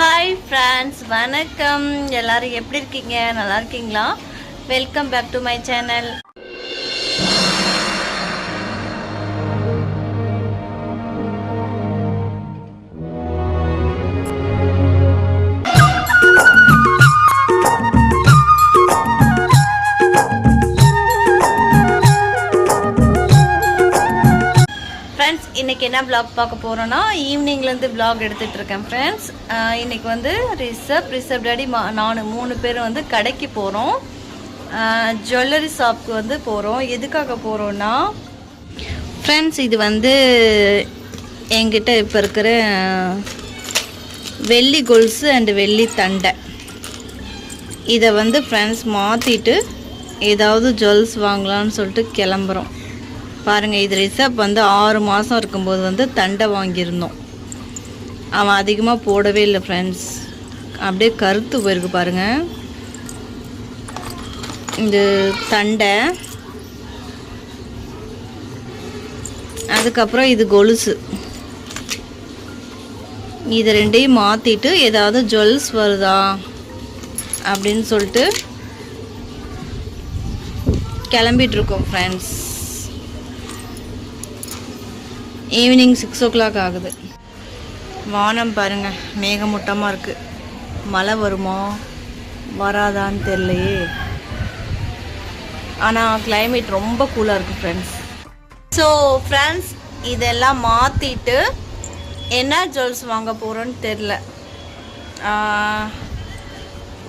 Hi friends வணக்கம். எல்லோரும் எப்படி இருக்கீங்க? நல்லா இருக்கீங்களா? Welcome back to my channel என்ன ப்ளாக் பார்க்க போகிறோன்னா ஈவினிங்லேருந்து ப்ளாக் எடுத்துகிட்டு இருக்கேன் ஃப்ரெண்ட்ஸ் இன்றைக்கி வந்து ரிசப் ரிசப் டேடி மா நான் மூணு பேரும் வந்து கடைக்கு போகிறோம் ஜுவல்லரி ஷாப்க்கு வந்து போகிறோம் எதுக்காக போகிறோன்னா ஃப்ரெண்ட்ஸ் இது வந்து என்கிட்ட இப்போ இருக்கிற வெள்ளி கொலுசு அண்டு வெள்ளி தண்டை. இதை வந்து ஃப்ரெண்ட்ஸ் மாற்றிட்டு ஏதாவது ஜுவல்ஸ் வாங்கலாம்னு சொல்லிட்டு கிளம்புறோம். பாருங்கள் இது ரிசப் வந்து ஆறு மாதம் இருக்கும்போது வந்து தண்டை வாங்கியிருந்தோம். அவன் அதிகமாக போடவே இல்லை ஃப்ரெண்ட்ஸ் அப்படியே கருத்து போயிருக்கு பாருங்கள் இந்த தண்டை. அதுக்கப்புறம் இது கொலுசு. இது ரெண்டையும் மாற்றிட்டு ஏதாவது ஜுவல்ஸ் வருதா? அப்படின்னு சொல்லிட்டு கிளம்பிகிட்ருக்கோம் friends evening six o'clock ஆகுது. வானம் பாருங்கள் மேகமூட்டமாக இருக்குது மழை வருமா? வராதான்னு தெரியலையே. ஆனால் கிளைமேட் ரொம்ப கூலாக இருக்குது ஃப்ரெண்ட்ஸ் ஸோ ஃப்ரெண்ட்ஸ் இதெல்லாம் மாற்றிட்டு என்ன ஜுவல்ஸ் வாங்க போகிறோன்னு தெரில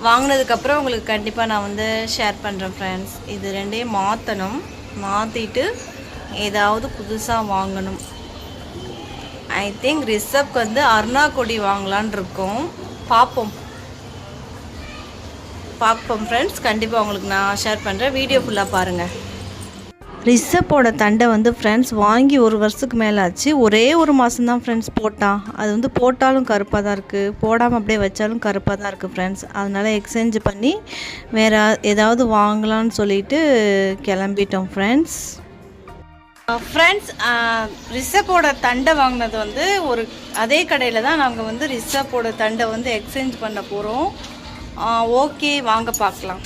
வாங்கினதுக்கப்புறம் உங்களுக்கு கண்டிப்பாக நான் வந்து ஷேர் பண்ணுறேன் ஃப்ரெண்ட்ஸ் இது ரெண்டையும் மாற்றணும் மாற்றிட்டு ஏதாவது புதுசாக வாங்கணும். ஐ திங்க் ரிஷப்க்கு வந்து அருணா கொடி வாங்கலான் இருக்கோம். பார்ப்போம். பார்ப்போம் ஃப்ரெண்ட்ஸ் கண்டிப்பாக உங்களுக்கு நான் ஷேர் பண்ணுறேன் வீடியோ ஃபுல்லாக பாருங்கள் ரிஷப்போட தண்டை வந்து ஃப்ரெண்ட்ஸ் வாங்கி ஒரு வருஷத்துக்கு மேலே ஆச்சு. ஒரே ஒரு மாதம் தான் ஃப்ரெண்ட்ஸ் போட்டான் அது வந்து போட்டாலும் கருப்பாக தான் இருக்குது போடாமல் அப்படியே வச்சாலும் கருப்பாக தான் இருக்குது ஃப்ரெண்ட்ஸ் அதனால் எக்ஸ்சேஞ்ச் பண்ணி வேறு ஏதாவது வாங்கலான்னு சொல்லிட்டு கிளம்பிட்டோம் ஃப்ரெண்ட்ஸ் Uh, ஃப்ரெண்ட்ஸ் uh, ரிஷப்போட தண்டை வாங்கினது வந்து ஒரு அதே கடையில் தான் நாங்கள் வந்து ரிஷப்போட தண்டை வந்து எக்ஸ்சேஞ்ச் பண்ண போகிறோம் ஓகே uh, வாங்க பார்க்கலாம்.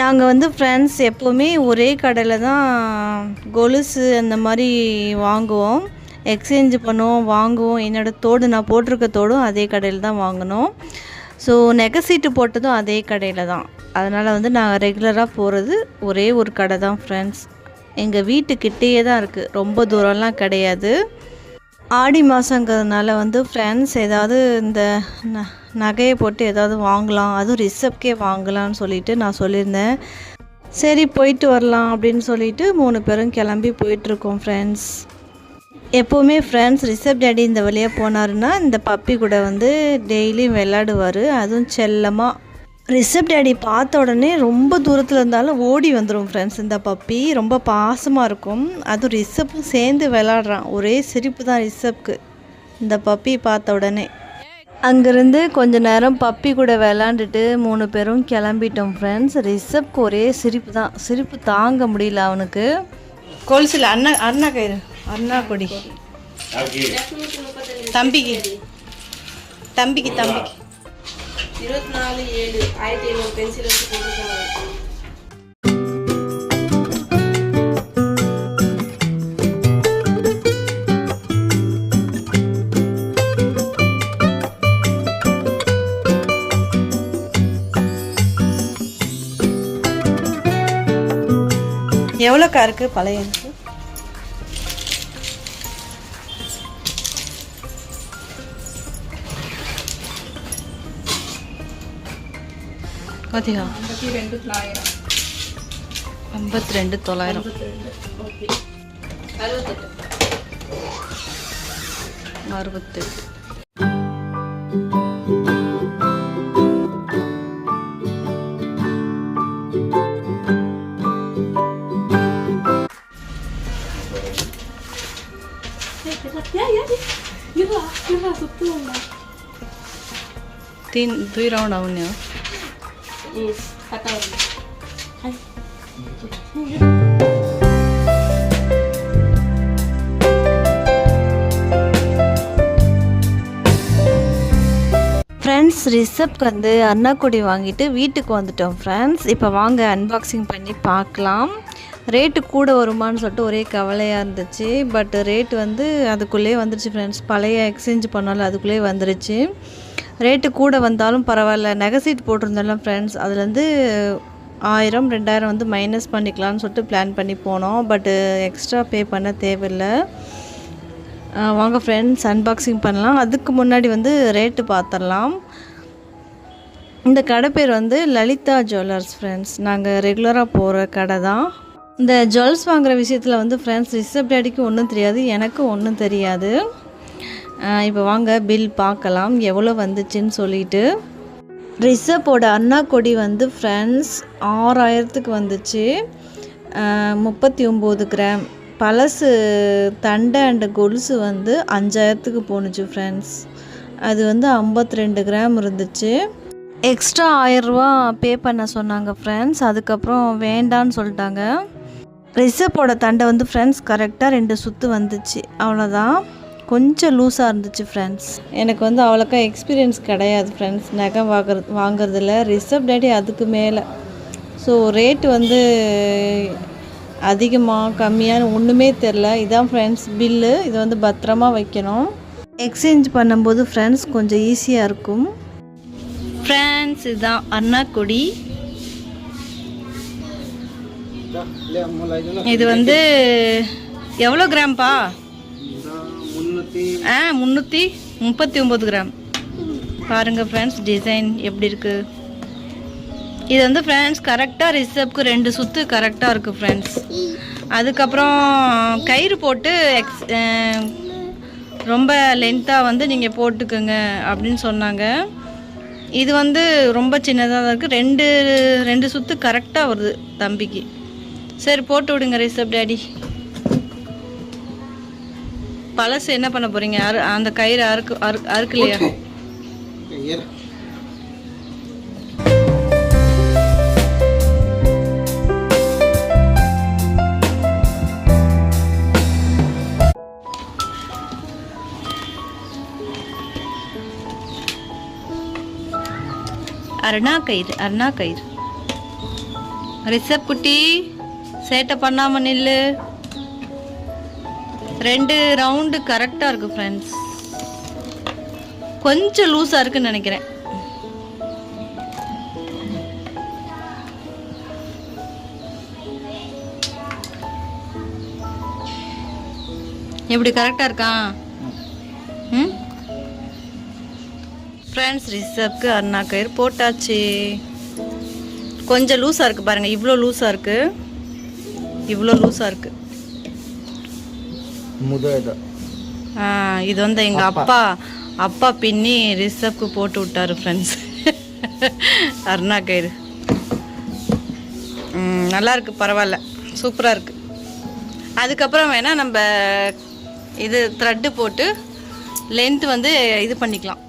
நாங்கள் வந்து ஃப்ரெண்ட்ஸ் எப்போவுமே ஒரே கடையில் தான் கொலுசு அந்த மாதிரி வாங்குவோம். எக்ஸ்சேஞ்ச் பண்ணுவோம் வாங்குவோம். என்னோடய தோடு நான் போட்டிருக்க தோடும் அதே கடையில் தான் வாங்கினோம். ஸோ நெகை சீட்டு போட்டதும் அதே கடையில் தான். அதனால் வந்து நான் ரெகுலராக போகிறது ஒரே ஒரு கடை தான் ஃப்ரெண்ட்ஸ் எங்கள் வீட்டுக்கிட்டேயே தான் இருக்குது ரொம்ப தூரம்லாம் கிடையாது. ஆடி மாதங்கிறதுனால வந்து ஃப்ரெண்ட்ஸ் ஏதாவது இந்த ந நகையை போட்டு ஏதாவது வாங்கலாம். அதுவும் ரிசப்கே வாங்கலாம்னு சொல்லிட்டு நான் சொல்லியிருந்தேன். சரி போயிட்டு வரலாம் அப்படின்னு சொல்லிட்டு மூணு பேரும் கிளம்பி போயிட்டுருக்கோம் ஃப்ரெண்ட்ஸ் எப்போவுமே ஃப்ரெண்ட்ஸ் ரிசப் டேடி இந்த வழியாக போனாருன்னா இந்த பப்பி கூட வந்து டெய்லியும் விளாடுவார் அதுவும் செல்லமாக ரிசப் டேடி பார்த்த உடனே ரொம்ப தூரத்தில் இருந்தாலும் ஓடி வந்துடும் ஃப்ரெண்ட்ஸ் இந்த பப்பி ரொம்ப பாசமாக இருக்கும். அதுவும் ரிசப்பும் சேர்ந்து விளாடுறான் ஒரே சிரிப்பு தான் ரிசப்க்கு இந்த பப்பி பார்த்த உடனே. அங்கேருந்து கொஞ்ச நேரம் பப்பி கூட விளாண்டுட்டு மூணு பேரும் கிளம்பிட்டோம் ஃப்ரெண்ட்ஸ் ரிசப்க்கு ஒரே சிரிப்பு தான். சிரிப்பு தாங்க முடியல அவனுக்கு. கொலுசில் அண்ணா அண்ணா கயிறு. அண்ணா கொடி. தம்பிக்கு. தம்பிக்கு தம்பிக்கு. இருபத்தி நாலு ஏழு ஆயிரத்தி ஐநூறு பென்சில் வச்சு போட்டுருக்காங்க. எவ்வளோக்கா இருக்குது பழைய? இருக்கு கத்தியா ஐம்பத்தி ரெண்டு தொள்ளாயிரம் ஐம்பத்தி ரெண்டு தொள்ளாயிரம் ஓகே அறுபத்தெட்டு அறுபத்தெட்டு 응 갔다 올게 ஃப்ரெண்ட்ஸ் ரிசப்ட்க்கு வந்து அண்ணாக்குடி வாங்கிட்டு வீட்டுக்கு வந்துட்டோம் ஃப்ரெண்ட்ஸ் இப்போ வாங்க அன்பாக்சிங் பண்ணி பார்க்கலாம். ரேட்டு கூட வருமானு சொல்லிட்டு ஒரே கவலையாக இருந்துச்சு. பட் ரேட் வந்து அதுக்குள்ளேயே வந்துருச்சு ஃப்ரெண்ட்ஸ் பழைய எக்ஸ்சேஞ்ச் பண்ணாலும் அதுக்குள்ளேயே வந்துருச்சு. ரேட்டு கூட வந்தாலும் பரவாயில்ல. நெகசீட் போட்டிருந்தோம்ல ஃப்ரெண்ட்ஸ் அதுலேருந்து ஆயிரம் ரெண்டாயிரம் வந்து மைனஸ் பண்ணிக்கலாம்னு சொல்லிட்டு பிளான் பண்ணி போனோம். பட்டு எக்ஸ்ட்ரா பே பண்ண தேவையில்லை. வாங்க ஃப்ரெண்ட்ஸ் அன்பாக்சிங் பண்ணலாம். அதுக்கு முன்னாடி வந்து ரேட்டு பார்த்துடலாம் இந்த கடை பேர் வந்து லலிதா ஜுவல்லர்ஸ் ஃப்ரெண்ட்ஸ் நாங்கள் ரெகுலராக போகிற கடை தான். இந்த ஜுவல்ஸ் வாங்குகிற விஷயத்தில் வந்து ஃப்ரெண்ட்ஸ் ரிசப்டாடிக்கு ஒன்றும் தெரியாது. எனக்கு ஒன்றும் தெரியாது. இப்போ வாங்க பில் பார்க்கலாம். எவ்வளோ வந்துச்சுன்னு சொல்லிட்டு. ரிசப்போட அண்ணா கொடி வந்து ஃப்ரெண்ட்ஸ் ஆறாயிரத்துக்கு வந்துச்சு. முப்பத்தி ஒம்பது கிராம் பழசு தண்டை அண்ட் கொலுசு வந்து அஞ்சாயிரத்துக்கு போணுச்சு ஃப்ரெண்ட்ஸ் அது வந்து 52 ரெண்டு கிராம் இருந்துச்சு எக்ஸ்ட்ரா ஆயிரரூவா பே பண்ண சொன்னாங்க ஃப்ரெண்ட்ஸ் அதுக்கப்புறம் வேண்டான்னு சொல்லிட்டாங்க. ரிசப்போட தண்டை வந்து ஃப்ரெண்ட்ஸ் கரெக்டாக ரெண்டு சுற்று வந்துச்சு. அவ்வளோதான் கொஞ்சம் லூஸாக இருந்துச்சு ஃப்ரெண்ட்ஸ் எனக்கு வந்து அவ்வளோக்கா எக்ஸ்பீரியன்ஸ் கிடையாது ஃப்ரெண்ட்ஸ் நகை வாங்குறது வாங்குறதுல ரிசப் டேடி அதுக்கு மேலே. ஸோ ரேட்டு வந்து அதிகமாக கம்மியான ஒன்றுமே தெரில இதான் ஃப்ரெண்ட்ஸ் பில்லு இதை வந்து பத்திரமா வைக்கணும். எக்ஸ்சேஞ்ச் பண்ணும்போது ஃப்ரெண்ட்ஸ் கொஞ்சம் ஈஸியாக இருக்கும். ஃப்ரெண்ட்ஸ் இதுதான் அண்ணா கொடி இது வந்து எவ்வளோ கிராம்ப்பா ஆ முந்நூற்றி முப்பத்தி ஒம்பது கிராம். பாருங்கள் ஃப்ரெண்ட்ஸ் டிசைன் எப்படி இருக்குது இது வந்து ஃப்ரெண்ட்ஸ் கரெக்டாக ரிசப்க்கு ரெண்டு சுற்று கரெக்டாக இருக்குது ஃப்ரெண்ட்ஸ் அதுக்கப்புறம் கயிறு போட்டு எக்ஸ் ரொம்ப லென்த்தாக வந்து நீங்கள் போட்டுக்கோங்க அப்படின்னு சொன்னாங்க. இது வந்து ரொம்ப சின்னதாக தான் இருக்குது ரெண்டு ரெண்டு சுற்று கரெக்டாக வருது தம்பிக்கு. சரி போட்டு விடுங்க ரிசப் டேடி பழசு என்ன பண்ண போகிறீங்க அறு அந்த கயிறு அறுக்கு அறு அறுக்கலையா? அருணா கயிறு அருணா கயிறு. ரிசப் குட்டி சேட்டை பண்ணாம நில்லு. ரெண்டு ரவுண்டு கரெக்டாக இருக்குது ஃப்ரெண்ட்ஸ் கொஞ்சம் லூஸாக இருக்குன்னு நினைக்கிறேன். எப்படி கரெக்டாக இருக்கா? ம்? ஃப்ரெண்ட்ஸ் ரிசப்க்கு அருணா கயிறு போட்டாச்சு. கொஞ்சம் லூஸாக இருக்குது பாருங்கள் இவ்வளோ லூஸாக இருக்குது இவ்வளோ லூஸாக இருக்குது இது வந்து எங்கள் அப்பா. அப்பா பின்னி ரிசப்க்கு போட்டு விட்டாரு ஃப்ரெண்ட்ஸ் அருணா கயிறு. நல்லா இருக்கு பரவாயில்ல. சூப்பராக இருக்கு. அதுக்கப்புறம் வேணால் நம்ம இது த்ரெட்டு போட்டு லென்த் வந்து இது பண்ணிக்கலாம்.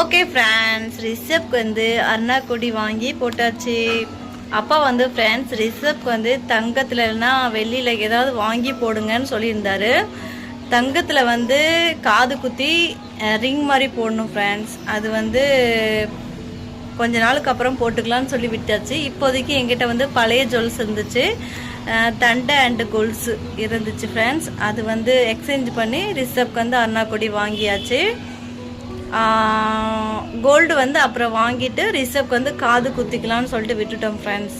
ஓகே ஃப்ரெண்ட்ஸ் ரிசப்க்கு வந்து அருணா கொடி வாங்கி போட்டாச்சு. அப்பா வந்து ஃப்ரெண்ட்ஸ் ரிஷப்க்கு வந்து தங்கத்தில் இல்லைனா வெள்ளியில் ஏதாவது வாங்கி போடுங்கன்னு சொல்லியிருந்தாரு. தங்கத்தில் வந்து காது குத்தி ரிங் மாதிரி போடணும் ஃப்ரெண்ட்ஸ் அது வந்து கொஞ்ச நாளுக்கு அப்புறம் போட்டுக்கலாம்னு சொல்லி விட்டாச்சு. இப்போதைக்கு எங்கிட்ட வந்து பழைய ஜுவல்ஸ் இருந்துச்சு. தண்டை அண்டு கொலுசு இருந்துச்சு ஃப்ரெண்ட்ஸ் அது வந்து எக்ஸ்சேஞ்ச் பண்ணி ரிஷப்க்கு வந்து அண்ணா கொடி வாங்கியாச்சு. கோல்டு வந்து அப்புறம் வாங்கிட்டு ரிஷப்க்கு வந்து காது குத்திக்கலாம்னு சொல்லிட்டு விட்டுட்டோம் ஃப்ரெண்ட்ஸ்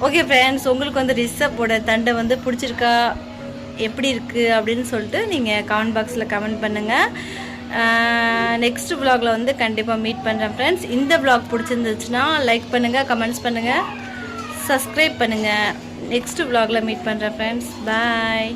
ஓகே ஃப்ரெண்ட்ஸ் உங்களுக்கு வந்து ரிஷப்போட தண்டை வந்து பிடிச்சிருக்கா? எப்படி இருக்குது அப்படின்னு சொல்லிட்டு நீங்கள் கமெண்ட் பாக்ஸில் கமெண்ட் பண்ணுங்கள் நெக்ஸ்ட் vlogல வந்து கண்டிப்பாக மீட் பண்ணுறேன் ஃப்ரெண்ட்ஸ் இந்த ப்ளாக் பிடிச்சிருந்துச்சுன்னா லைக் பண்ணுங்கள் கமெண்ட்ஸ் பண்ணுங்கள் சப்ஸ்கிரைப் பண்ணுங்கள் நெக்ஸ்ட் vlogல மீட் பண்ணுறேன் ஃப்ரெண்ட்ஸ் பாய்